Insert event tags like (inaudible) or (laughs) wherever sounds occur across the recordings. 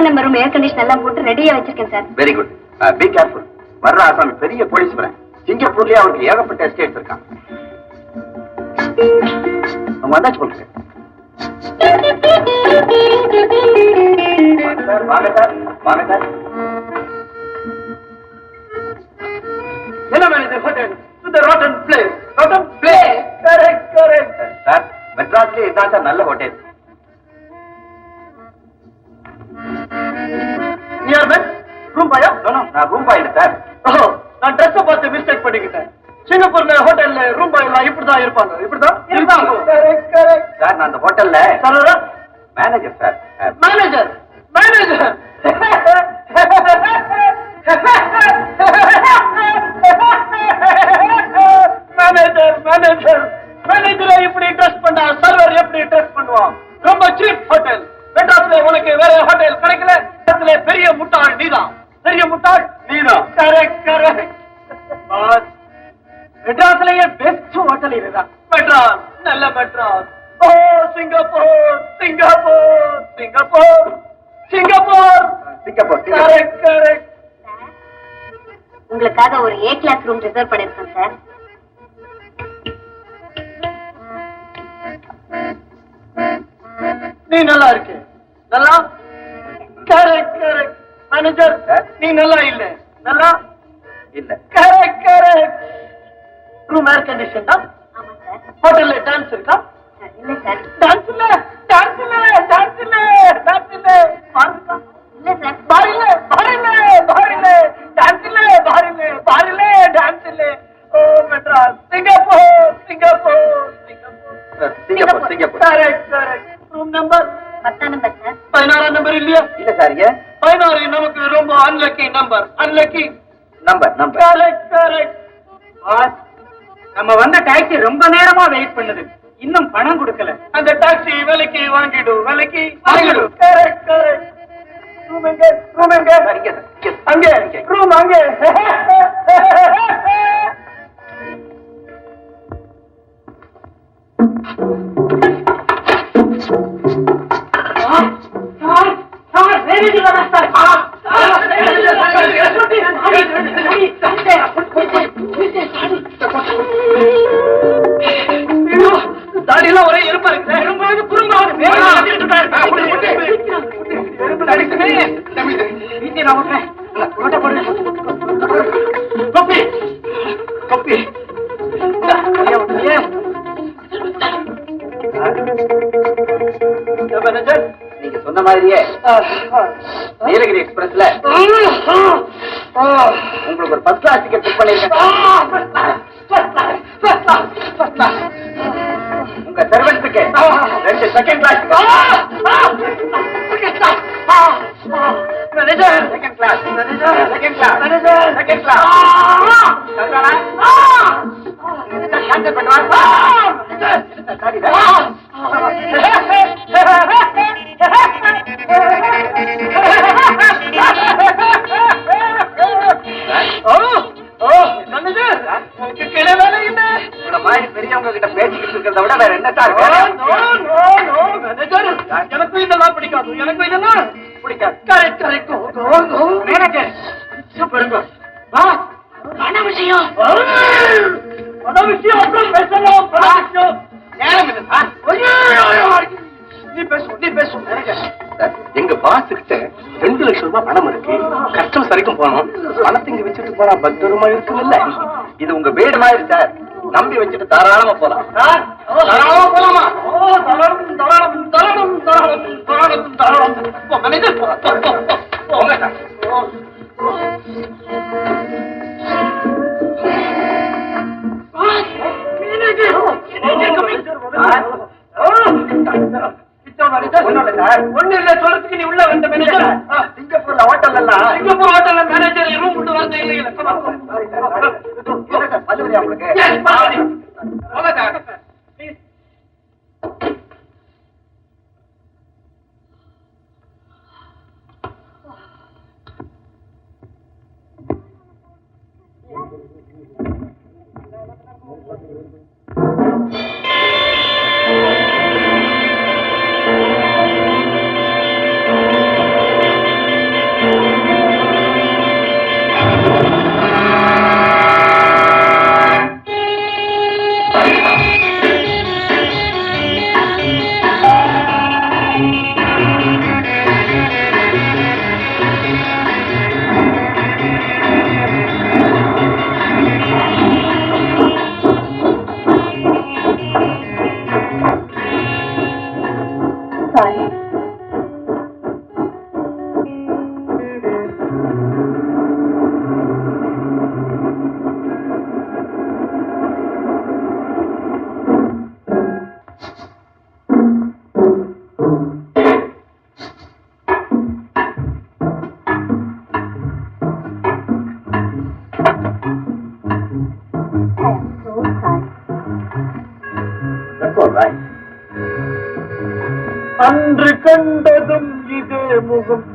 பத்தாம் number room air condition எல்லாம் போட்டு ரெடியா வச்சிருக்கேன் sir. Very good be careful வர்ற ஆசாமி பெரிய போலீஸ் வரேன் சிங்கப்பூர்லயே அவருக்கு ஏகப்பட்ட எஸ்டேட்ஸ் இருக்கான். அவங்க வந்தாச்சு போலுங்க வாங்க சார் வாங்க சார் என்ன மேனேஜர் ஹோட்டல் கரெக்ட் கரெக்ட் நல்ல ஹோட்டல் நான் ரூம் பாய் சார் நான் ட்ரெஸ் பார்த்து மிஸ்டேக் பண்ணிக்கிட்டேன். சிங்கப்பூர்ல ஹோட்டல்ல ரூம் பாய் எல்லாம் இப்படிதான் இருப்பாங்க. இப்படிதான்? இருப்பாங்க. சார் நான் அந்த ஹோட்டல்ல சரோரா manager sir. Manager manager manager manager மேனேஜரை இப்படி ட்ரெஸ் பண்ணா சர்வர் எப்படி ட்ரெஸ் பண்ணுவான்? ரொம்ப சீப் ஹோட்டல் மெட்ராஸ்ல உனக்கு வேற ஹோட்டல் கிடைக்கல. பெரிய முட்டாள் நீதான். பெரிய முட்டாள் நீதான் கரெக்ட் கரெக்ட் மெட்ராஸ்லயே பெஸ்ட் ஹோட்டல் இதுதான். மெட்ராஸ் நல்ல மெட்ராஸ். ஓ Singapore Singapore Singapore Singapore. Singapore correct correct உங்களுக்காக ஒரு ஏ கிளாஸ் ரூம் ரிசர்வ் பண்ணிருக்கேன் சார் நீ நல்லா இருக்கு. நல்லா? மேனேஜர் நீ நல்லா இல்ல. நல்லா? இல்ல. Correct correct room air condition தான். ஹோட்டல்ல டான்ஸ் இருக்கா? இல்ல சார் டான்ஸ் இல்ல டான்ஸ் இல்ல டான்ஸ் இல்ல டான்ஸ் இல்ல. பாரு இருக்கா? இல்ல சார் பாரு இல்ல பாரு இல்ல பாரு இல்ல. டான்ஸ் இல்ல பாரு இல்ல பாரு இல்ல டான்ஸ் இல்ல. ஓ Madras Singapore Singapore Singapore. Singapore Singapore. Correct correct room number பத்தாம் நம்பர் சார் பதினாறாம் நம்பர் இல்லையா? இல்ல சார் பதினாறு நமக்கு ரொம்ப unlucky number unlucky number number correct correct நம்ம வந்த டாக்ஸி ரொம்ப நேரமா வெயிட் பண்ணுது. இன்னும் பணம் கொடுக்கல. அந்த டாக்ஸி விலைக்கு வாங்கிடு விலைக்கு வாங்கிடு. கரெக்ட் கரெக்ட் ரூம் எங்க? ரூம் எங்க. அங்கே. ரூம் அங்கே. தாடியெல்லாம் ஒரே எறும்பா இருக்கு. எறும்பு வந்து குறும்பாவது வீட்டை நான் விட்டுறேன் சொன்ன மாதிரியே. நீலகிரி எக்ஸ்பிரஸ்ல உங்களுக்கு ஒரு ஃபர்ஸ்ட் கிளாஸ் டிக்கெட் புக் பண்ணிருக்கேன். உங்க சர்வெண்ட்ஸுக்கு ரெண்டு second class second class second class second class cancel பண்ணுவா உங்கள மாதிரி பெரியவங்க கிட்ட பேசிக்கிட்டு இருக்கிறத விட வேற என்ன சார் வேலை? எனக்கு இதெல்லாம் பிடிக்காது எனக்கு இதெல்லாம் பிடிக்காது கரெக்ட் கரெக்ட் மேனேஜர் சூப்பருங்க வா பண விஷயம் பண விஷயம் அப்புறம் பேசலாம் பண விஷயம் நேரம் இல்லை சார் நீ பேசு நீ பேசு மேனேஜர் சார், எங்க பாஸ் கிட்ட ரெண்டு லட்சம் ரூபாய் பணம் இருக்கு. கஸ்டமர்ஸ் வரைக்கும் போனோம் பணத்தை இங்க வச்சுட்டு போனா பத்திரமா இருக்குல்ல இது உங்க வீடு மாதிரி சார் நம்பி வச்சுட்டு தாராளமா போலாம். தாராளமா போலாமா?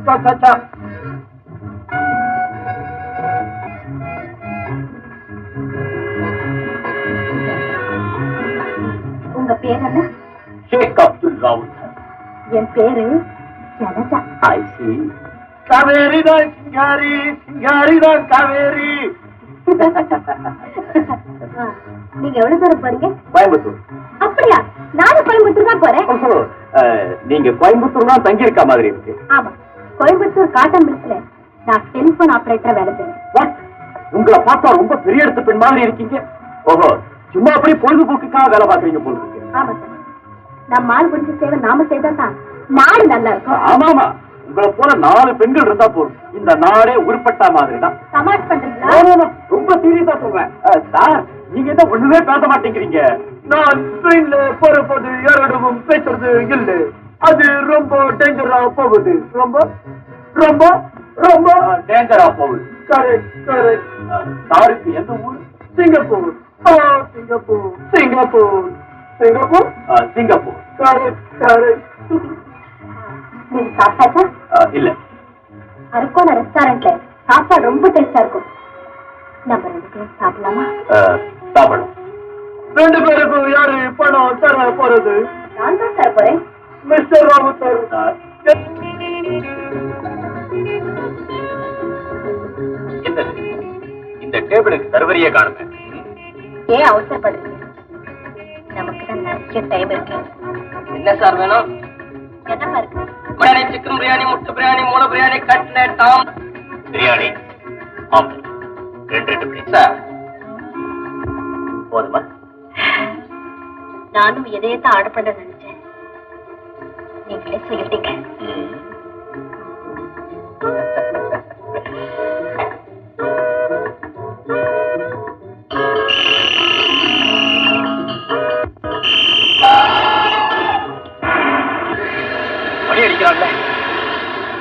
சசசா. உங்க பேர் என்ன? ஷேக் அப்துல் ராவுத் என் பேரு I see. காவேரி தான் சிங்காரி சிங்காரி தான் காவேரி. நீங்க எவ்வளவு தூரம் போறீங்க? கோயம்புத்தூர். அப்படியா? நானும் கோயம்புத்தூர் தான் போறேன். நீங்க கோயம்புத்தூர் தான் தங்கியிருக்க மாதிரி இருக்கு. ஆமா. கோயம்புத்தூர் காட்டன் மில்ஸ்ல நான் டெலிபோன் ஆபரேட்டரா வேலை What? உங்களை பார்த்தா ரொம்ப பெரிய இடத்து பெண் மாதிரி இருக்கீங்க. ஓஹோ சும்மா அப்படியே பொழுதுபோக்குக்காக வேலை பார்க்கறீங்க போல இருக்கு. ஆமா சார். நம்ம ஆள் பிடிச்ச சேவை நாம செய்தா தான் நாடு நல்லா இருக்கும். ஆமாமா உங்களை போல நாலு பெண்கள் இருந்தா போதும். இந்த நாடே உருப்பட்ட மாதிரி தான் சமாளிச்சு பண்றீங்களா ரொம்ப சீரியஸா சொல்றேன். சார் நீங்க என்ன ஒண்ணுமே பேச மாட்டேங்கிறீங்க. நான் ட்ரெயின்ல போறபோது யாரிடமும் பேசுறது இல்ல. அது ரொம்ப டேஞ்சரா போகுது. ரொம்ப ரொம்ப ரொம்ப டேஞ்சரா போகுது. கரெக்ட் கரெக்ட் சாருக்கு எந்த ஊர்? சிங்கப்பூர். ஆ, Singapore. Singapore. Singapore? Singapore. Correct correct நீங்க சாப்பிட்டாச்சா? இல்ல. அரக்கோண ரெஸ்டாரண்ட்ல சாப்பாடு ரொம்ப டேஸ்டா இருக்கும். நம்ம ரெண்டு பேரும் சாப்பிடலாமா? சாப்பிடலாம். ரெண்டு பேருக்கும் யாரு பணம் தர போறது? நான் தான் தர போறேன். மிஸ்டர் ராவுத்தர் இந்த டேபிளுக்கு சர்வரியே காணுங்க. ஏன் அவசரப்படுறீங்க? நமக்கு தான் நிறைய டைம் இருக்கு. என்ன சார் வேணும்? இருக்கு? பிரியாணி சிக்கன் பிரியாணி முட்டை பிரியாணி மூளை பிரியாணி கட்லெட் டாம். பிரியாணி ஆம்லெட் ரெண்டு ரெண்டு சார் போதுமா? நானும் இதையே தான் ஆர்டர் பண்ண நீங்களே சொல்லிட்டீங்க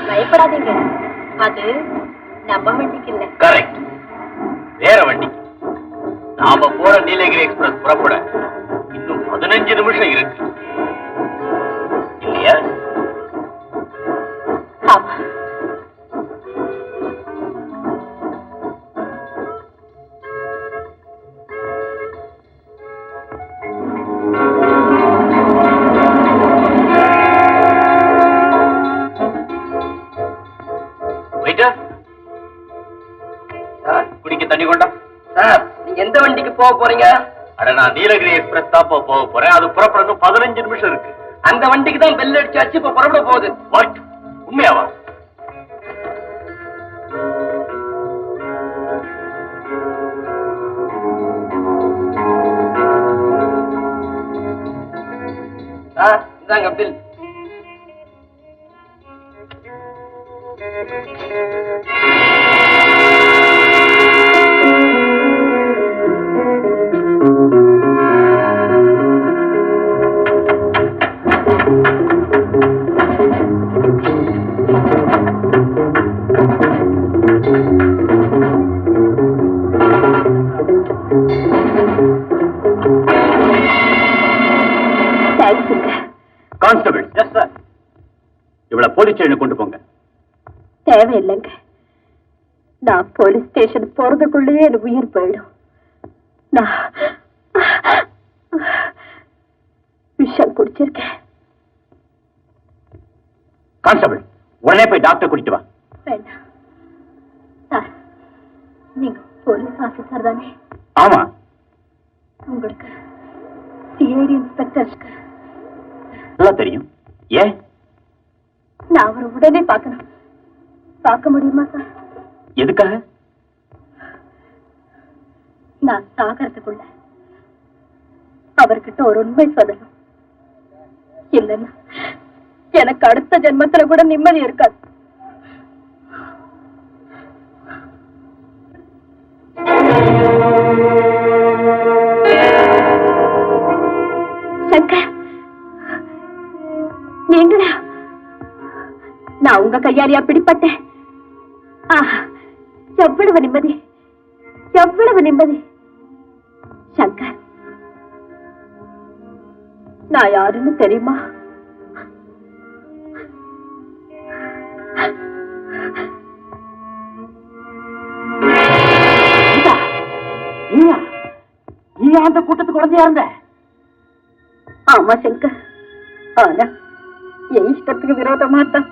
பயப்படாதீங்க. அது நம்ம வண்டிக்கு இல்ல. கரெக்ட் வேற வண்டி. நாம போற நீலகிரி எக்ஸ்பிரஸ் புறப்பட இன்னும் பதினஞ்சு நிமிஷம் இருக்கு. போக போறீங்க? அட நான் நீலகிரி எக்ஸ்பிரஸ் தான் போக போறேன். அது புறப்படுறது பதினஞ்சு நிமிஷம் இருக்கு. அந்த வண்டிக்கு தான் பெல் அடிச்சாச்சு இப்ப புறப்பட போகுது. வாட் உண்மையாவா? இந்தாங்க பில் தேங்க்ஸுங்க கான்ஸ்டபிள். எஸ் சார் இவள போலீஸ் ஸ்டேஷன் கொண்டு போங்க. தேவையில்லைங்க. நான் போலீஸ் ஸ்டேஷன் போறதுக்குள்ளேயே எனக்கு உயிர் போயிடும். நான் விஷம் குடிச்சிருக்கேன். கான்ஸ்டபிள் உடனே போய் டாக்டர் கூட்டிட்டு வா. வேண்டாம் சார் நீங்க போலீஸ் ஆபீசர் தானே? ஆமா. உங்களுக்கு சிஐடி இன்ஸ்பெக்டருக்கு நல்லா தெரியும். ஏன் நான் அவரை உடனே பார்க்கணும். பார்க்க முடியுமா சார்? எதுக்காக? நான் சாகறதுக்குள்ள அவர்கிட்ட ஒரு உண்மை சொல்லணும். இல்லைன்னா எனக்கு அடுத்த ஜென்மத்துல கூட நிம்மதி இருக்காது. சங்கர் நான் உங்க கையாலியா பிடிப்பட்டேன் எவ்வளவு நிம்மதி எவ்வளவு நிம்மதி. சங்கர் நான் யாருன்னு தெரியுமா? அந்த கூட்டத்துக்கு குழந்தையா இருந்த? ஆமா சங்கர். ஆனா என் இஷ்டத்துக்கு விரோதமா தான்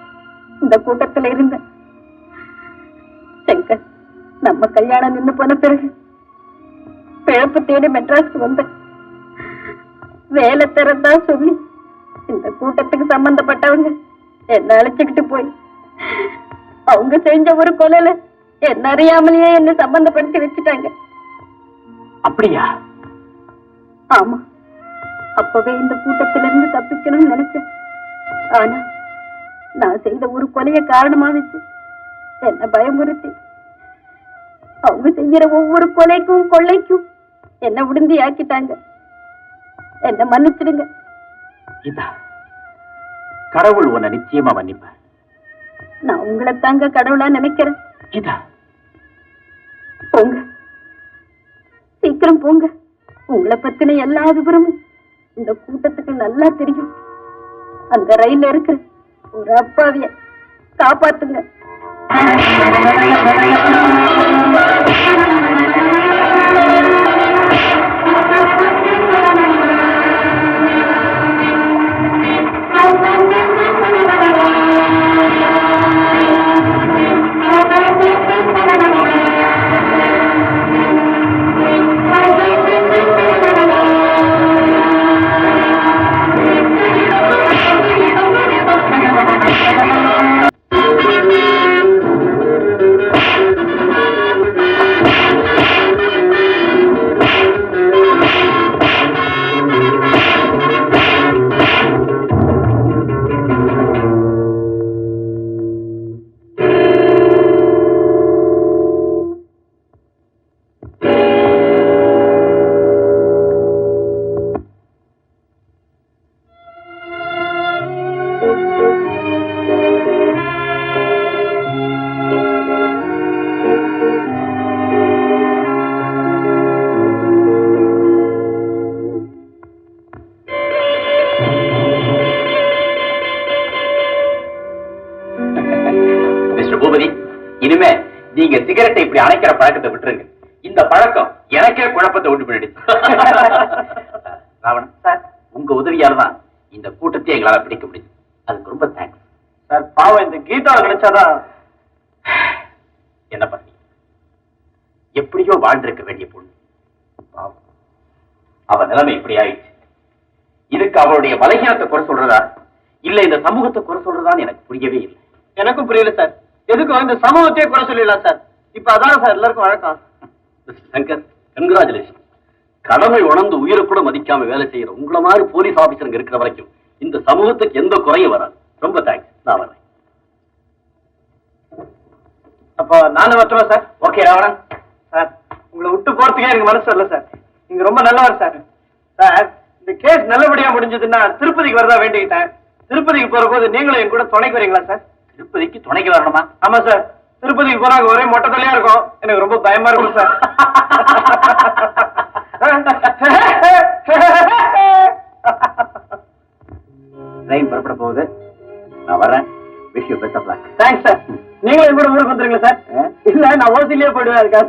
இந்த கூட்டத்துல இருந்தேன் சங்கர் நம்ம கல்யாணம் நின்னு போன பிறகு பிழப்பு தேடி மெட்ராஸ்க்கு வந்தேன் வேலை தரதா சொல்லி இந்த கூட்டத்துக்கு சம்பந்தப்பட்டவங்க என்ன அழைச்சுக்கிட்டு போய் அவங்க செஞ்ச ஒரு கொலையில என்ன அறியாமலேயே என்ன சம்பந்தப்படுத்தி வச்சுட்டாங்க. அப்படியா? ஆமா. அப்பவே இந்த கூட்டத்தில இருந்து தப்பிக்கணும்னு நினைச்சேன். ஆனா நான் செய்த ஒரு கொலைய காரணமா வச்சு என்ன பயமுறுத்தி. அவங்க செய்யற ஒவ்வொரு கொலைக்கும் கொள்ளைக்கும் என்ன உடுந்தி ஆக்கிட்டாங்க என்ன மன்னிச்சிடுங்க. கடவுள் உன்னை நிச்சயமா மன்னிப்பார். நான் உங்களை தாங்க கடவுளா நினைக்கிறேன். கீதா போங்க. சீக்கிரம் போங்க. உங்களை பத்தின எல்லா விவரமும் இந்த கூட்டத்துக்கு நல்லா தெரியும். அந்த ரயில்ல இருக்கிற ஒரு அப்பாவிய காப்பாத்துங்க. சிகரெட்டை இப்படி அணைக்கிற பழக்கத்தை விட்டுருங்க. இந்த பழக்கம் எனக்கே குழப்பத்தை உண்டு பண்ணிடுச்சு (laughs) ராவணன் சார் உங்க உதவியால தான் இந்த கூட்டத்தை எங்களால பிடிக்க முடியும் அதுக்கு ரொம்ப தேங்க்ஸ் சார் பாவம் இந்த கீதாவை நினைச்சாதான் என்ன பண்ணி எப்படியோ வாழ்ந்திருக்க வேண்டிய பொண்ணு. பாவம். அவ நிலைமை இப்படி ஆயிடுச்சு. இதுக்கு அவளுடைய பலகீனத்தை குறை சொல்றதா? இல்ல இந்த சமூகத்தை குறை சொல்றதான்னு எனக்கு புரியவே இல்லை. எனக்கும் புரியல சார். எதுக்கும் இந்த சமூகத்தையே குறை சொல்லிடலாம் சார். இப்ப அதான் சார் எல்லாருக்கும் வழக்கம் சங்கர் கங்க்ராச்சுலேஷன் கடமை உணர்ந்து உயிரை கூட மதிக்காம வேலை செய்யற உங்கள மாதிரி போலீஸ் ஆபீசருங்க இருக்கிற வரைக்கும் இந்த சமூகத்துக்கு எந்த குறையும் வராது. ரொம்ப தேங்க்ஸ் நான் வரேன். அப்போ நானும் வரட்டுமா சார்? ஓகே ராவணன் சார் உங்களை விட்டு போறதுக்கே எனக்கு மனசு வரல சார். நீங்க ரொம்ப நல்லவர் சார். சார் இந்த கேஸ் நல்லபடியா முடிஞ்சதுன்னா திருப்பதிக்கு வரதா வேண்டிக்கிட்டேன். திருப்பதிக்கு போற போது நீங்களும் என் கூட துணைக்கு வரீங்களா சார்? திருப்பதிக்கு துணைக்கு வரணுமா? ஆமா சார். திருப்பதிக்கு போனாங்க ஒரே மொட்டை தலையா இருக்கும். எனக்கு ரொம்ப பயமா இருக்கும் சார். ட்ரெயின் புறப்பட போகுது. நான் வரேன் wish you best of luck thanks sir நீங்களும் என் கூட ஊருக்கு வந்துருங்களா சார் இல்ல நான் ஓசிலேயே போயிடுவேன் அதுக்காக.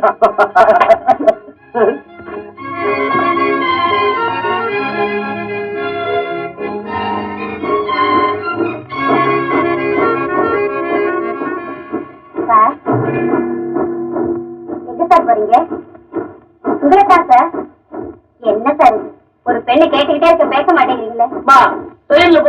ஒரு பெண்ணு